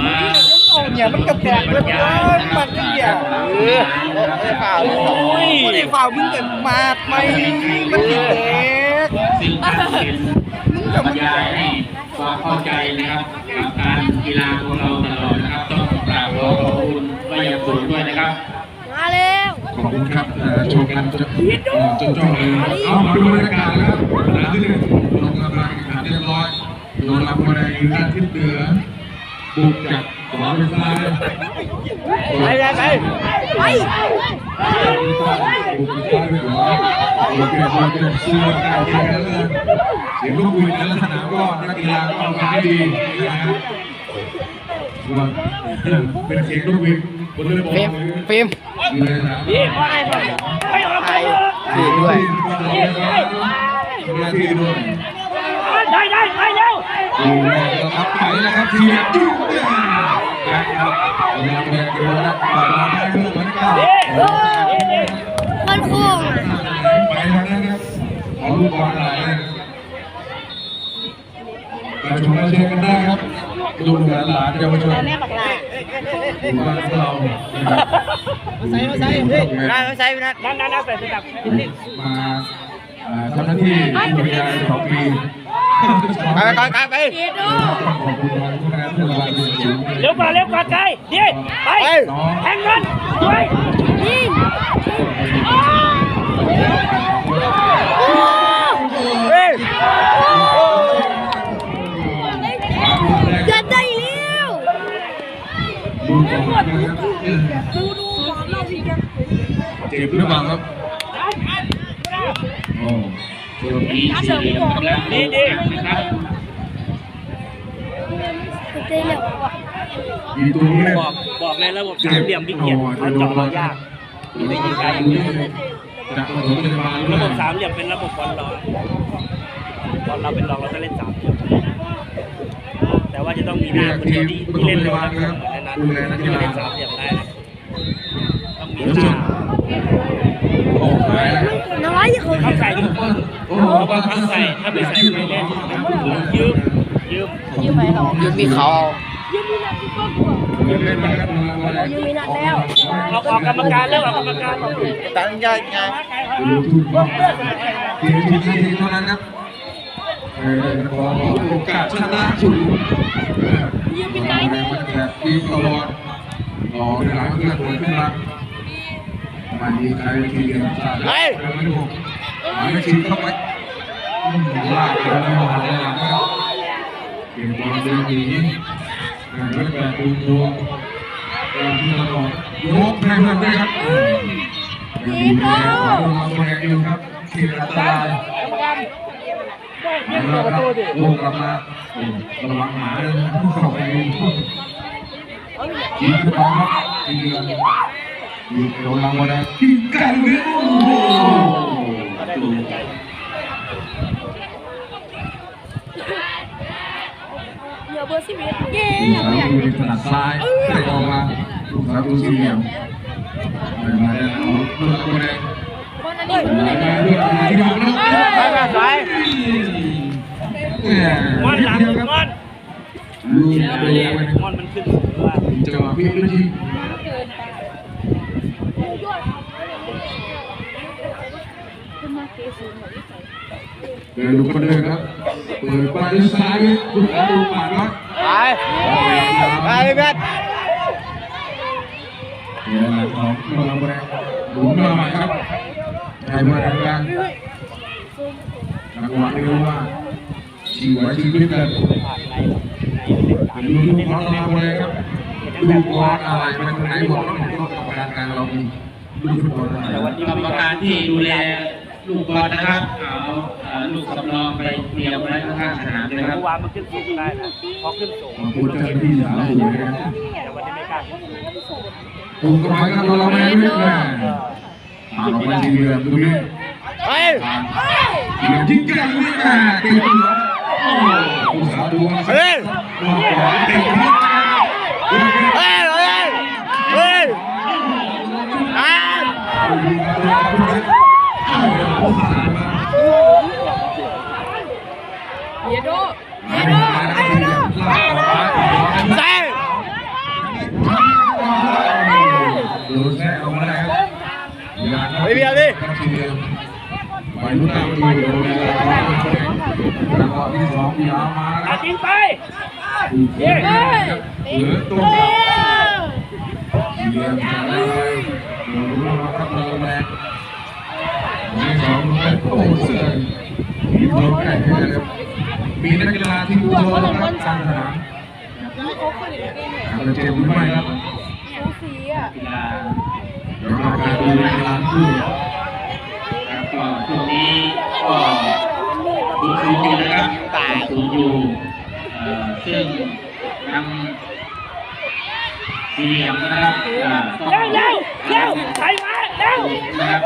มาเนี่ยมันกระแตกเลยมันมันนี่เดียเออฝ่าโอ้ยไอ้ฝ่ามึงกันมาดไหมมันติดแตกซึ่งการเป็นบรรยาให้ความเข้าใจนะครับกับการกีฬาของเราตลอดนะครับต้องกราบขอขอบคุณไว้อย่างสูงด้วยนะครับ ขอบคุณครับชว์กันจนจนจ้องเลยเอาดูบรรยากาศแล้วหลังที่หนึ่งลงกำลังแข่งขันเรียบร้อยโดนลำบอลอยู่ด้านทิศเหนือบุกจากขวาไปซ้ายไปไปไปไปบุกไปซ้ายไปขวาบุกไปซ้ายไปเสื้อการเมืองแล้วเสียงลูกวินแต่ละสนามก็นักกีฬาก็ทำได้ดีนะครับส่วน เป็นเสียงลูกวินบนเรือบอลฟิล์มฟิล์มอยู่ในสนามไทยฟิล์มด้วยที่ด้วยได้ได้ไปเร็วดูครับไปแล้วครับเทียบจุ๊บนะครับเราแข่งกันแล้วปาดได้เรื่องเหมือนกันมันโค้งอะไปทางนั้นครับขอลูกบอลไหลมาชมมาเชียร์กันได้ครับ ลูกหลานหลานเยาวชนแม่บอกลาหมู่บ้านของเราใส่มาใส่เฮ้ยได้มาใส่ไปนะนั่นนั่นนั่นใส่ไปแบบมาทำหน้าที่ผู้บริหารสองปีไปไปไปไปเอ็ดโอขอบคุณทุกท่านทุกท่านที่อยู่เร็วกว่าเร็วกว่าใจดีไปไปแทงกันด้วยยิง เฮ้ย อย่าได้เร็ว ดูก่อนนะครับ ดูดูหมอน เราดีกันเจ็บหรือเปล่าครับโอ้ส่วนี้สี่เหลี่ยมกำลังดีดีนะครับอีตัวนี้เนี่บอกบอกเลยระบบสามเหลี่ยมวิเกียรเขาเจาะเรายากไม่ยิงไกลอย่างนี้จากระบบสามเหลี่ยมเป็นระบบบอลเราบอลเราเป็นรองเราจะเล่นสามเหลี่ยม ว่าจะต้องมีหน้าคนเดียวที่ที่เล่นเร็วนะครับในนั้นที่เล่นสามเหลี่ยมได้นะต้องมีหน้าโอ้หายแล้วน้อยคนเข้าใส่ทุกคนเพราะว่าเข้าใส่ถ้าไม่ใส่ไม่เล่นยืมยืมยืมมีเขายืมมีนัดที่ก็กลัวเล่นนะครับยืมมีนัดแล้วเอาออกกรรมการแล้วออกกรรมการออกตั้งใจไงดูทุกคนทีมทีมทีมเท่านั้นครับเออ ขอโอกาสชนะสูงยืมเป็นไงนี่ทีตลอดรอเวลาเพื่อนตัวขึ้นมามันมีใครทีเดียวสาดแล้วไม่ถูกไม่ชิงเข้าไปลากไปแล้วหันหลังครับเก็บบอลเดินหนีการเล่นแบบดูดวงการที่ตลอดยกให้เพื่อนด้วยครับยังดูแลของเราแรงอยู่ครับที่อันตราย แล้วครับโอ้กลับมาระวังหมาเลยนะเข้าไปยิงขึ้นไปครับทีเดียวยิงโดนรางวัลนะกินไก่เลยโอ้โหเดี๋ยวเบอร์สิบเอ็ดเย้ลูกสาวดูถนัดซ้ายได้ออกมาลูกสาวดูสี่เหลี่ยมไปมาแล้วเอาลูกตัวแดงคนนั้นมาแล้วด้วยที่ยอมแล้วไปไปไป มอนหลังมอนลูกตัวแดงมอนมันขึ้นสูงว่าจังหวะพลิกลูกยิงเดินลูกคนเดินครับเปิดไปซ้ายลูกดูปาดครับไปไปเพื่อนเดี๋ยวหลังของเราแรงหลุมเราใหม่ครับใช้มาแรงกลางจังหวะนี้รู้ว่า ชีวิตชีวิตกันดูดูของเราแรงครับดูบอลอะไรเป็นไหนบอกแล้วก็กรรมการกลางเรามีดูฟุตบอลอะไรกรรมการที่ดูแลลูกบอลนะครับเอาเอ่อลูกสำรองไปเตรียมไว้ข้างๆสนามเลยครับเมื่อวานมันขึ้นสูงได้นะพอขึ้นสูงขอบคุณเจ้าหน้าที่สาวสวยนะแต่วันนี้ไม่กล้าขึ้นสูงถูกกฎหมายครับเราไม่ได้ด้วยนะผ่านออกมาทีเดียวตรงนี้ไปผ่านเดี๋ยวทิ้งกันเลยนะตีตัว เฮ้ยเฮ้ยเฮ้ยอ่าเยโดเยโดเยโดเซ่ไปเบียร์ดิไปรู้ตามดู แล้วแล้วก็ที่สองยาวมาคตัรัดยิงไปเย้เหลือตรงกับเยี่ยมจังเลยดูรู้วครับเราแรงที่สองเป็นโอ้เสือมีโดนแก่เลยมีนักกีฬาที่โดนนะครับกลางสนามเราเจ็บหรือไม่ครับกีฬาเดี๋ยวเราไปดูนักกีฬาคู่ครับก็ช่วงนี้ก็ ดูสูงอยู่นะครับสูงอยู่ซึ่งทางสี่เหลี่ยมนะครับอ่าเร็วเร็วเร็วใส่มาเร็วนะครับ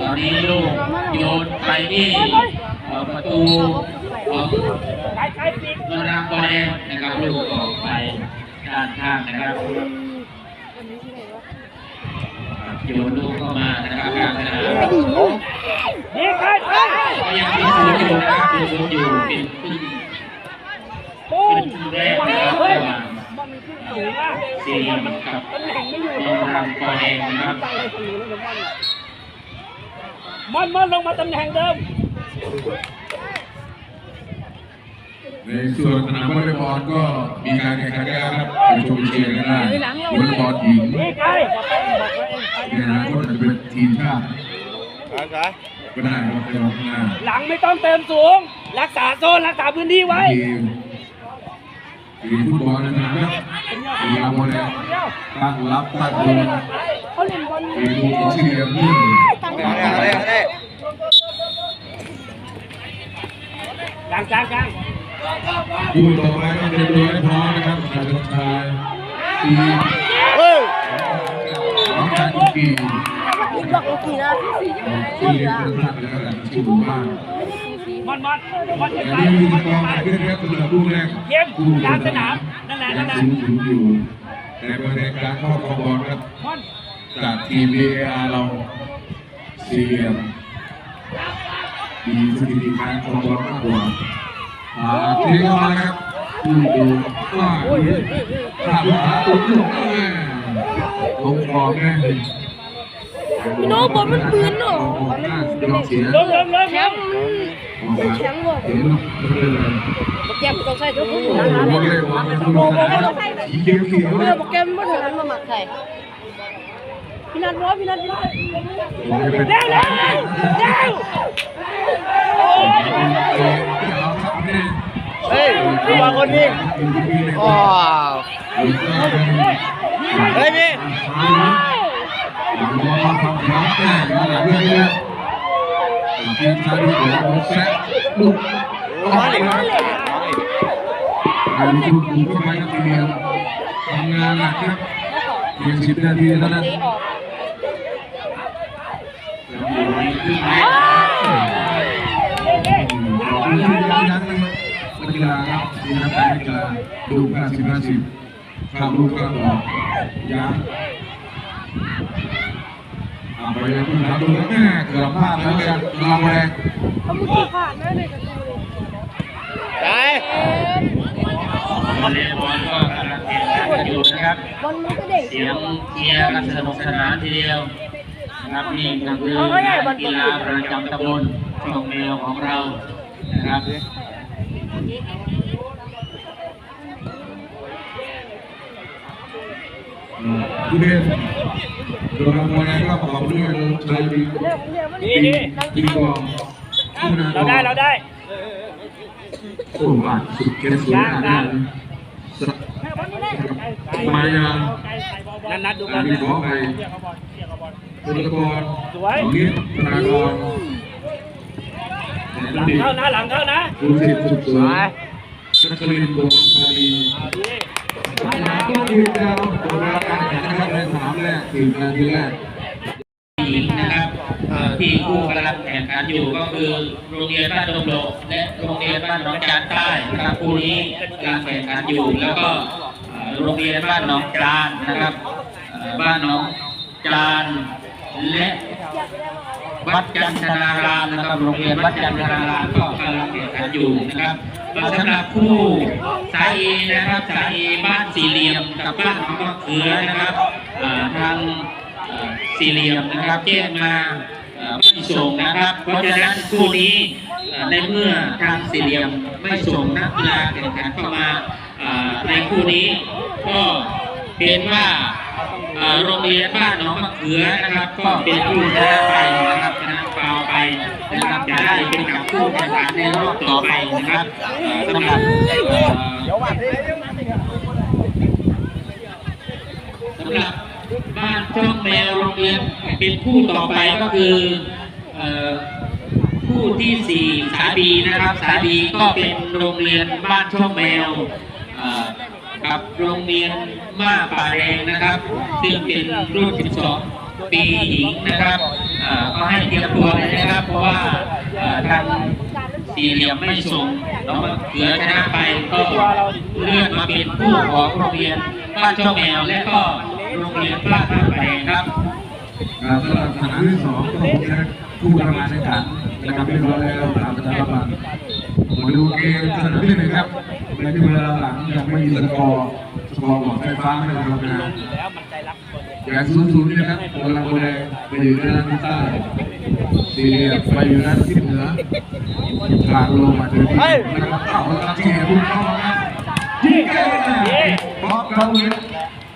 ตอนนี้ลูกโยนไปที่ประตูของใส่ใส่ปิดนรามกอแดงนะครับลูกออกไปด้านข้างนะครับโยนลูกเข้ามานะครับกลางสนาม ยิงไปไปก็ยังมีศูนย์อยู่นะครับมีศูนย์อยู่เป็นครึ่งปุ้เป็นแรกนะครับระหว่างสูงอะสี่เหลี่ยมกับตำแหน่งไม่อยู่โนรามกอแดงนะครับมันมันลงมาตำแหน่งเดิม ในส่วนสนามวอลเลย์บอลก็มีการแข่งขันกันครับไปชมเชียร์กันได้วอลเลย์บอลหญิงยิงไปในอนาคตจะเป็นทีมชาติ ก็ได้ครับในวันข้างหน้าหลังไม่ต้องเติมสูง รักษาโซนรักษาพื้นที่ไว้ทีมทีมฟุตบอลในสนามครับกีฬาวอลเลย์ตั้งรับตั้งโดนทีมลูกของสี่เหลี่ยมนี่กลางกลางกลางคู่ต่อไปก็เป็นตัวให้พร้อมนะครับชายชายทีมน้องชายกุ กกี้สี่เหลี่ยมเป็นพลาดแล้วกันชื่อหมู่บ้ามันมันมันจะอันไปมีมันกจะองไปขึ้นครับสำหรับลูกแรกเยี่ยมกลางสนามนั่นแหละนั่นแหละสูงอยู่แต่ประเด็นการเข้าคองบอลครับจากทีม VAR เราสี่เหลี่ยมมีสถิติการคองบอลมากกว่าอ่าทีนี้เข้ามาแล้วครับดูดูว่าถ้าว่าตุ้มลงแม่ลงคอแม่ พี่น้ตบอลมันปืนเหรอลองเสียลงลงลงแชมป์มันแชมป์ว่ะเห็นมันเป็นอะไรโปรแกมต้องใช้ทุกคนโอ้โหวอลเลย์บอลมันดูสนามสีเขียวเขียวเมื่เนี่อยโปรแกรมมาถึงนั้นมาหมักใส่พี่นัทวะพี่นัทพี่นัทเร็วเร็วเร็วเฮ้ยดูว่าคนนี้อ๋อเฮ้ย พี่ทีมชาติของเราแซ่ลูกออกเลยอันนี้คุ ณคุณก็ไปกับทีมทำงานหนักครับเพียงสิบนาทีเท่านั้นนักกีฬาครับทีมนักกีฬาดูห้าสิบห้าสิบข้ามลูกข้ามออกย้ำอ่าไปยังคุณถามดูแล้วแม่เกือบพลาดแล้วกันลำแรงเขาไม่เคยผ่านนะในการ์ตูนไปวอลเลย์บอลก็กำลังแข่งขันกันอยู่นะครับบอลมันก็เด็กเสียงเชียร์กันสนุกสนานทีเดียวนะครับนี่ก็คืองานกีฬาประจำตำบลช่องแมวของเรานะครับ ผู้เล่นโดยรางวัลก็ประกอบด้วยลงชัยบีดีดีบีกองผู้นเราได้เราได้โอ้บาทสุดเกศสวยงามมายังนัดนัดดูอักันนนี้ขอไปตุลกรสองนิดธนากรหลังเข้านะหลังเข้านะคุณสิทธิ์สุขสวยสักลินบวงชา ลีก็ยืนยาตัวการแข่งขันในสนามแรกสี่นาทีแรกหญิงนะครับเอ่อที่คู่กำลังแข่งขันอยู่ก็คือโรงเรียนบ้านดงโลและโรงเรียนบ้านหนองจานใต้นะครับคู่นี้กำลังแข่งขันอยู่แล้วก็โรงเรียนบ้านหนองจานนะครับบ้านหนองจานและ วัดจันทนารามนะครับโรงเรียนวัดจันทนารามก็กำลังแข่งขันอยู่นะครับสำหรับคู่สายเอนะครับสายเอบ้านสี่เหลี่ยมกับบ้านหนองมะเขือนะครับทางสี่เหลี่ยมนะครับแจ้งมาไม่ส่งนะครับ เพราะฉะนั้นคู่นี้ในเมื่อทางสี่เหลี่ยมไม่ส่งนักกีฬาแข่งขันเข้ามาในคู่นี้ก็เป็นว่า โรงเรียนบ้านหนองมะเขือนะครับ ก็เป็นผู้ชนะไปนะครับชนะฟาวไปนะครับจะได้เป็นกับคู่แข่งขันในรอบต่อไปนะครับสำหรับสำหรับบ้านช่องแมวโรงเรียนเป็นคู่ต่อไปก็คือเอ่อคู่ที่สี่สายบีนะครับ สายบีก็เป็นโรงเรียนบ้านช่องแมว กับโรงเรียนมาป่าแดงนะครับซึ่งเป็นรุ่น 12 ปีหญิงนะครับก็ให้เตรียมตัวเลยนะครับ เพราะว่าทางสี่เหลี่ยมไม่ส่งน้องมะเขือชนะไปก็เลื่อนมาเป็นคู่ของโรงเรียนบ้านช่องแมวและก็โรงเรียนบ้านท่าป่าแดงครับการสลับสนามที่สองก็คงจะผู้ทำงานในขันนะครับเรียบร้อยแล้วตามประชาสัมพันมาดูเกมสนามที่หนึ่งครับ ในที่เวลาหลังยังไม่มีสกอร์สกอร์ของไฟฟ้าไม่ได้ทำงานแล้วมันใจรักคนอย่างศูนย์ศูนย์นี่นะครับกำลังโบแดงไปอยู่ด้านทิศใต้สี่เหลี่ยมไปอยู่ด้านทิศเหนือทางลงมาถึงที่นะครับเข้าแล้วครับที่พุ่งเข้ามาครับยิงกันเลยบล็อกเราเลย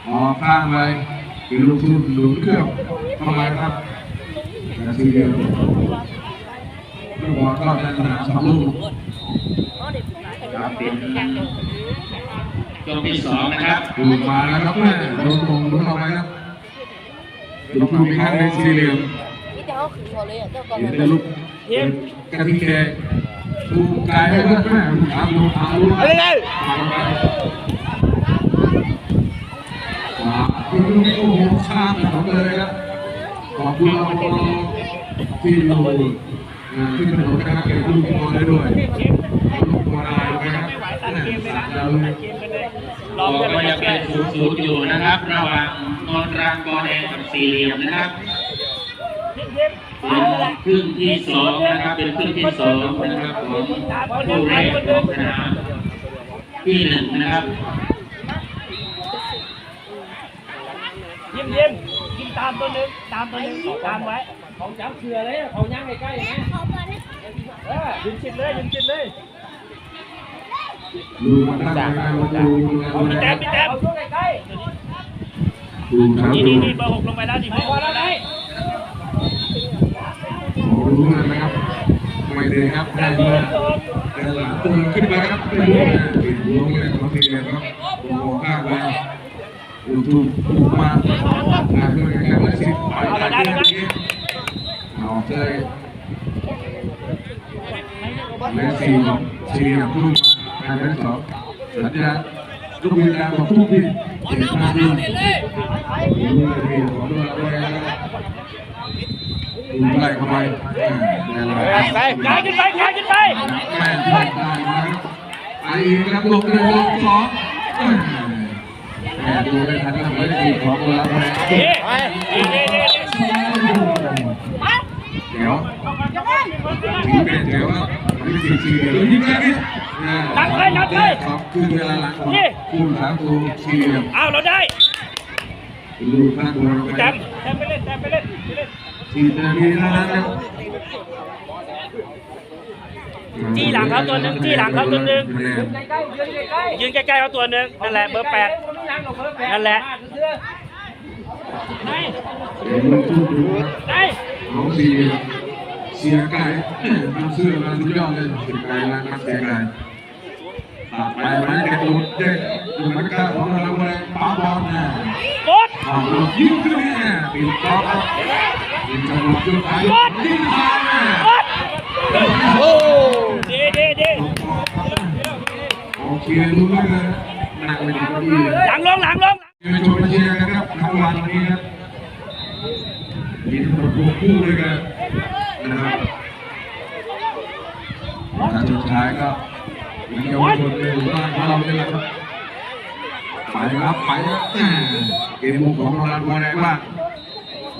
ออกข้างไปคือลูกทุ่มหลุดเครื่องเข้ามาครับแล้วสี่เหลี่ยมลูกบอลเข้าในสนามสองลูก ครับเป็นช่วงที่สองนะครับดูมาแล้วครับแม่โดนมงโดนเอาไว้ครับลูกทุ่มอีกครั้งในสี่เหลี่ยมนี่แต่เขาขืนเขาเลยอะเจ้าก่อนเห็นแต่ลูกกระทิงแดงลูกกายให้เพื่อนแม่ลูกทางลูกทางลูกอะไรเลยขวาคุณลูกนี้โอ้โหข้ามถนนเลยครับขอบคุณเราที่อยู่ที่ถนนนะครับเก็บลูกบอลได้ด้วย ลูกบอลอะไรนะครับเราเลยลองก็กันยังเป็นศูนย์ศูนย์อยู่นะครับ ระหว่างนนรังกอแดงกับสี่เหลี่ยมนะครับเป็นครึ่งที่สองนะครับ เป็นครึ่งที่สองนะครับของคู่แรกของสนามที่หนึ่งนะครับยิ้มยิ้มกินตามตัวหนึงตามตัวหนึงตามไว้ของจับเสือเลยเขาย่างใกล้ๆนะเออยืนชิดเลยยืนชิดเลย ดูมาตั้งใจดูดูดูพี่แต้มพี่แต้มเอาช่วงใกล้ดูครับๆนี่ดูนี่นี่เบอร์หกลงไปแล้วนี่พอแล้วได้ดูนะครับไม่เดินครับได้เลยเดินหลังตัวขึ้นไปครับไปดูนะปิดวงเลยของทีเดียวครับวงข้างไปดูถูกถูกมาหาเพื่อนกันแล้วสิไปไปที่นี่เอาเลยเลนสี่สี่อย่า งพุ่งมาเลนสองสัญญาลูกวิญญาณของผู้พี่เจ็บมากด้วยดูเลยของเราด้วยนะครับดูไล่เข้าไปไปกายขึ้นไปกายขึ้นไปแม่ได้ได้นะครับไปอีกครับหลบเลยหลบสองแม่ดูได้ทันทำไม่ได้ดีของเราแม่นี่นี่นี่นี่เดี๋ยวถึง เป็นเดี๋ยวไม่ได้สี่เหลี่ยมยิงกันนี่ครับคือเวลาหลังของคู่สามตัวสี่เหลี่ยมเอาเราได้ดูข้างบนไปแต้มแต้มไปเล่นแต้มไปเล่นไปเล่นสี่นาทีเท่านั้นครับจี้หลังเขาตัวหนึ่งจี้หลังเขาตัวหนึ่งยืนใกล้ๆเขาตัวหนึ่งนั่นแหละเบอร์แปดนั่นแหละเดี๋ยวมันทุ่มดูครับได้น้องสี่ เหลี่ยมเสียไก่ทำเสื้อมาสุดยอดเลยเสียไก่ร้านมาเสียไก่ตัดไปมันเด็กหลุดเด็กดูมันกล้าของเราเลยปั๊มบอลนะกดอ่ายิงขึ้นเนี่ยปิดต๊อกครับยิงจังหวะจุดท้ายยิงมาเนี่ยกดโอ้ดีดีดีโอเครู้เรื่องเลยนั่งไปถึงที่เลยหลังลงหลังลงมาชมมาเชียร์กันครับทั้งวันวันนี้ครับมีทั้งหมดหกคู่เลยกัน นะครับการสุดท้ายก็เป็นเยาวชนในหมู่บ้านของเราเนี่ยแหละครับไปครับไปครับแหม่เกมของเราลันวันไหนบ้าง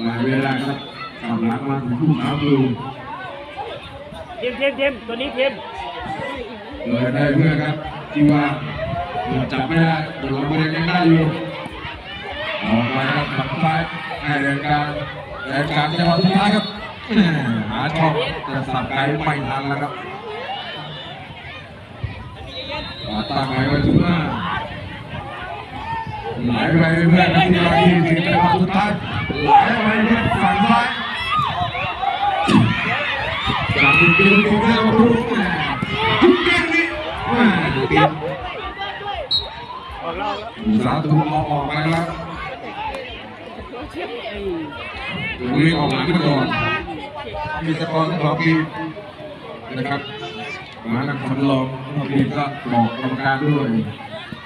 หลายเวลาครับกำลังมาถึงคู่สามดูทีมทีมทีมตัวนี้ทีมเลยได้เพื่อนครับที่ว่าจับไม่ได้แต่เราไม่ได้ยังได้อยู่ออกมาครับขับซ้ายให้รายการรายการจังหวะสุดท้ายครับแม่ หาช่องจะสับไกลไม่ทันแล้วครับตั้งไว้ไว้ถึงว่าไหลไปเรื่อยๆครับที่เราที่ถึงจังหวะสุดท้ายไหลไปเรื่อยฝั่งซ้ายจับมือกินตัวเดียวทุกแม่ทุกเกมนี้แม่เตรีมสาธุเอาออกไปแล้วตรงนี้ออกหลังไปก่อน มีตะกอนสองทีมนะครับมานักสำรองสองทีมก็บอกกรรมการด้วย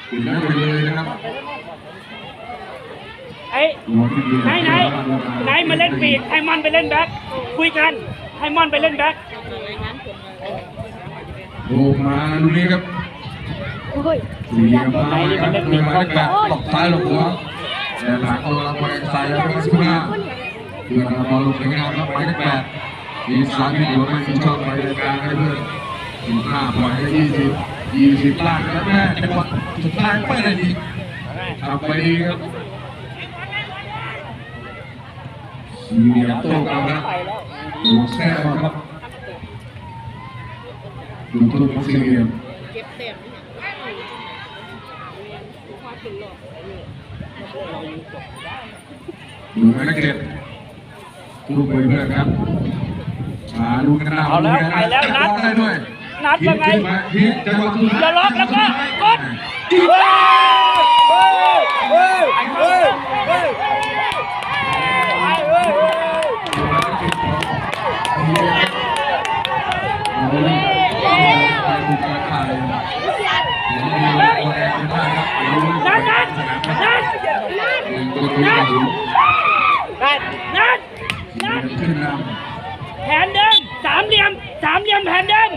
ถึงนั้นไปเลยนะครับไอ้ไหนไหนไหนมาเล่นปีกให้มอนไปเล่นแบ็คคุยกันให้มอนไปเล่นแบ็คดูมาดูนี้ครับโอ้ยสี่เหลี่ยมมาครับเลยมาได้กลับหลบซ้ายหลบหัวแต่หลังเอาละไปใส่แล้วก็สุนาเพื่อนเราบอลลงไปงานครับไปได้แปด มีสามที่เหลือไม่มีช่องไปในกลางให้เพื่อนสิบห้าปล่อยให้ยี่สิบยี่สิบล่างแล้วแม่จังหวะสุดท้ายไม่ได้ดีทำไปดีครับสี่เหลี่ยมโต้กลับครับดูแซ่บครับดูตัวของสี่เหลี่ยมดูนักเก็ตลูกไปเพื่อนครับ มาดูกันหน้าเอาแล้วไปแล้วนัดได้ด้วยนัดว่าไงทีจังหวะสุดท้ายอย่าล็อกแล้วก็กด เฮ้ยเฮ้ยเฮ้ย เอาเลยไปดูการถ่ายเดี๋ยวดูตัวแดงกันได้ครับเดี๋ยวดู นัดนัดนัด ตัวตัวใหญ่ นัดนัดนัด ขึ้นน แผนเดิมสามเหลี่ยมสามเหลี่ยมแผนเดิม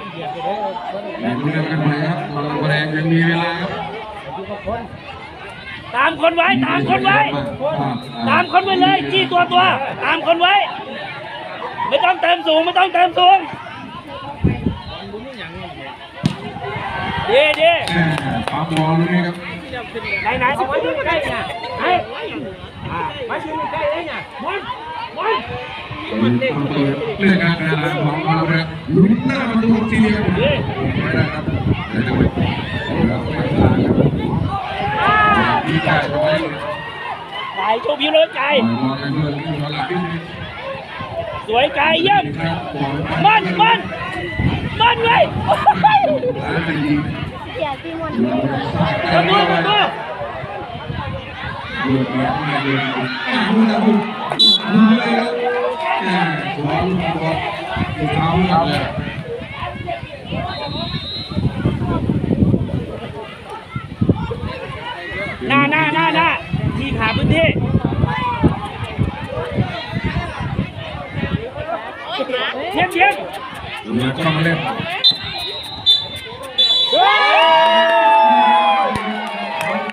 ำเดี๋ยวดูกันใหม่ครับตัวแดงยังมีเวลาครับ ตามคน ไว้ตามคนไว้ ตามคนไว้เลยจี้ตัวตัว ตามคนไว้ ไม่ต้องเติมสูงไม่ต้องเติมสูงดีดีแม่ปั๊มบอลลูกนี้ครับไหนไหนเอาไว้ใกล้ๆเนี่ยไหนอ่ามายืนใกล้ๆเลยเนี่ยมอนมอนต้องเปิดเรื่องการกระทำของเราเลยลุ้นหน้าประตูสี่เหลี่ยมไม่ได้ครับเดี๋ยวจะไปเราไปทางครับ ดีใจตรงนี้ไหนโชว์พิวเลยใจปล่อยบอลกันด้วยที่บอลหลักที่นี่สวยใจเยี่ยมครันมอนมอนเลยแล้วเป็นยิงเสียที่มันเระตูประตูเดือดร้อนมาเดือดร้อนอ่าดูนะดูดูเลยครับแม่สวยลูกบอลลูกเท้าเลย ห น้าหน้าหน้าหน้าที่ขาพื้นที่เชียงเชียงแล้วก็มาเล่น